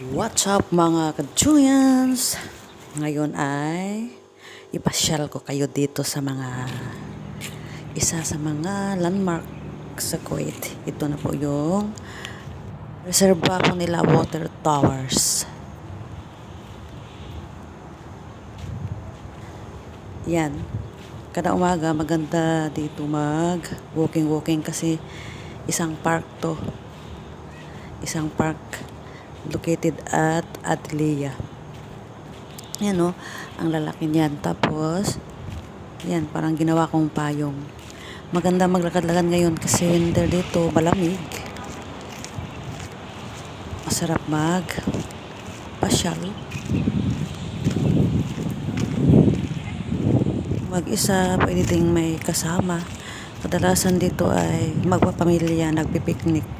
What's up mga kadjuyans? Ngayon ay ipasyal ko kayo dito sa mga isa sa mga landmark sa Kuwait. Ito na po yung reserva ko nila water towers. Yan. Kada umaga maganda dito mag walking walking kasi isang park to. Isang park located at Atlea. Yan o, ang lalaki niyan. Tapos, yan, parang ginawa kong payong. Maganda maglakad-lakad ngayon kasi winter dito, malamig. Masarap mag pasyal. Mag-isa, pwede ding may kasama. Kadalasan dito ay magpapamilya, nagpipiknik.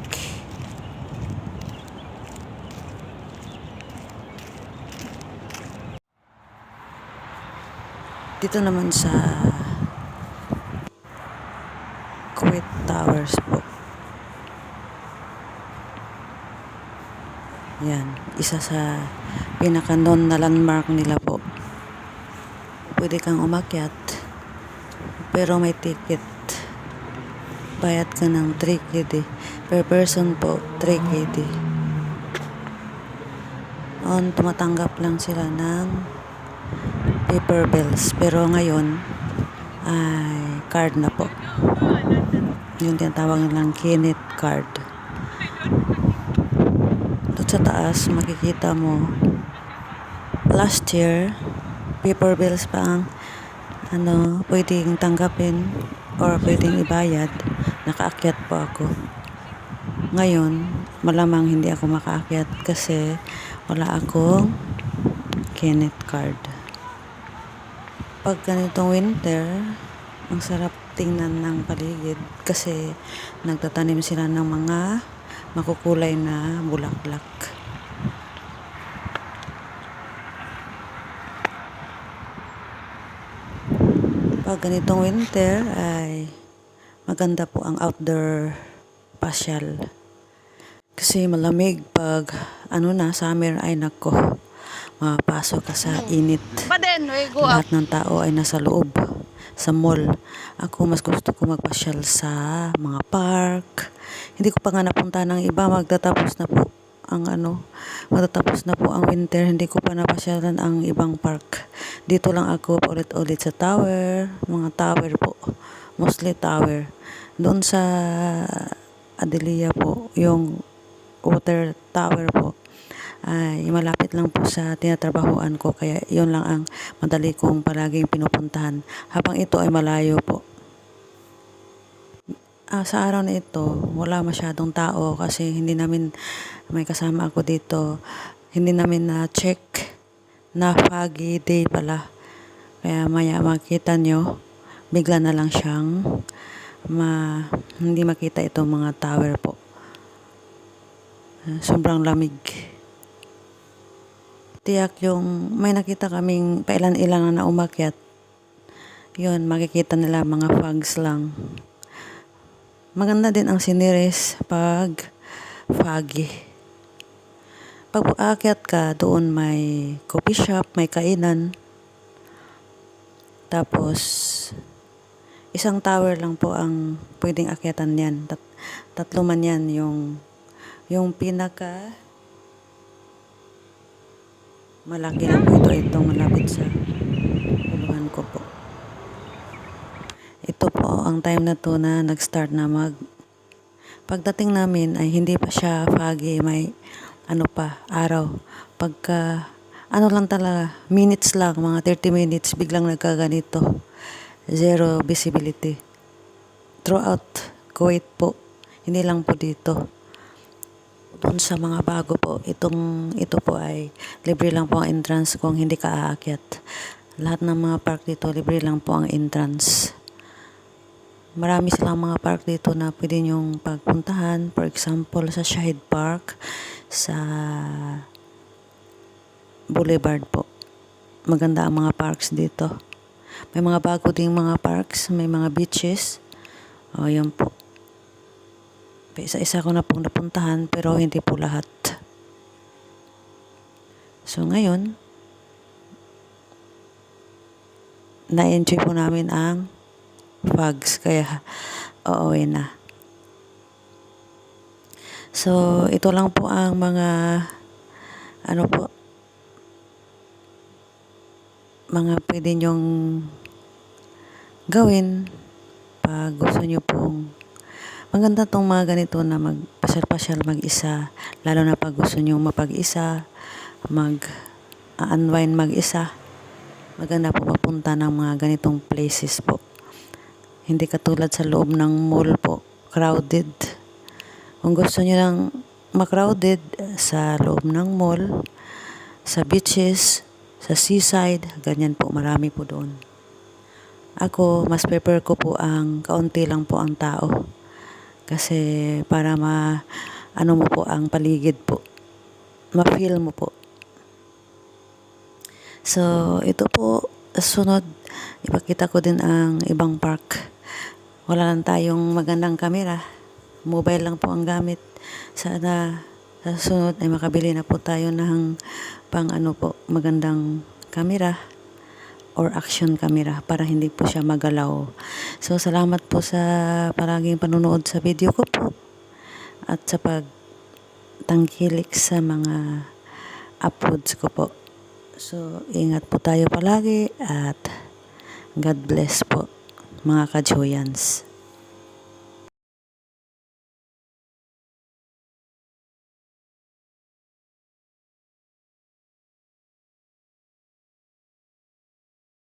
Dito naman sa Kuwait Towers po. Yan, isa sa pinaka-known na landmark nila po. Pwede kang umakyat, pero may ticket. Bayad ka ng 3 KD. Per person po, 3 KD. On, tumatanggap lang sila ng paper bills. Pero ngayon, ay card na po. Yung tinatawag nilang Kinit card. Doon sa taas, makikita mo, last year, paper bills pa ang ano, pwedeng tanggapin or pwedeng ibayad. Nakaakyat po ako. Ngayon, malamang hindi ako makaakyat kasi wala akong Kinit card pag ganitong winter, ang sarap tingnan ng paligid kasi nagtatanim sila ng mga makukulay na bulaklak. Pag ganitong winter ay maganda po ang outdoor pasyal. Kasi malamig pag ano na summer ay nako mapasok ka sa init. Lahat ng tao ay nasa loob sa mall. Ako mas gusto ko magpasyal sa mga park. Hindi ko pa nga napunta ng iba. Magtatapos na po ang ano, magtatapos na po ang winter. Hindi ko pa napasyalan ang ibang park. Dito lang ako ulit-ulit sa tower. Mga tower po. Mostly tower. Doon sa Adelia po, yung water tower po ay malapit lang po sa tinatrabahoan ko kaya yun lang ang madali kong palaging pinupuntahan. Habang ito ay malayo po. Ah, sa araw na ito wala masyadong tao kasi hindi namin may kasama ako dito. Hindi namin na check na foggy day pala. Kaya maya makita nyo bigla na lang siyang ma, hindi makita itong mga tower po. Ah, sobrang lamig tiyak yung may nakita kaming pailan-ilan na umakyat. Yun, makikita nila mga fogs lang. Maganda din ang siniris pag foggy. Pag aakyat ka, doon may coffee shop, may kainan. Tapos, isang tower lang po ang pwedeng akyatan yan. Tat tatlo man yan yung yung pinaka malaki na po ito itong malapit sa uluhan ko po. Ito po ang time na to na nag-start na mag pagdating namin ay hindi pa siya foggy may ano pa araw. Pagka ano lang talaga minutes lang mga 30 minutes biglang nagkaganito. Zero visibility. Throughout Kuwait po hindi lang po dito doon sa mga bago po, itong ito po ay libre lang po ang entrance kung hindi ka aakyat. Lahat ng mga park dito, libre lang po ang entrance. Marami silang mga park dito na pwede nyong pagpuntahan. For example, sa Shahid Park, sa Boulevard po. Maganda ang mga parks dito. May mga bago ding mga parks, may mga beaches. O, yun po. Isa-isa ko na pong napuntahan pero hindi po lahat. So ngayon, na-enjoy po namin ang fogs kaya uuwi na. So ito lang po ang mga ano po mga pwede nyong gawin pag gusto nyo pong maganda tong mga ganito na magpasyal-pasyal mag-isa lalo na pag gusto nyo mapag-isa mag unwind mag-isa. Maganda po mapunta ng mga ganitong places po. Hindi katulad sa loob ng mall po crowded. Kung gusto nyo lang macrowded sa loob ng mall sa beaches sa seaside ganyan po marami po doon. Ako mas prefer ko po ang kaunti lang po ang tao kasi para ma ano mo po ang paligid po ma-feel mo po So, ito po, sunod, ipakita ko din ang ibang park. Wala lang tayong magandang kamera. Mobile lang po ang gamit. Sana sa sunod ay makabili na po tayo ng pang ano po, magandang kamera or action camera para hindi po siya magalaw. So, salamat po sa palaging panunood sa video ko po at sa pagtangkilik sa mga uploads ko po. So, ingat po tayo palagi at God bless po mga kajoyans.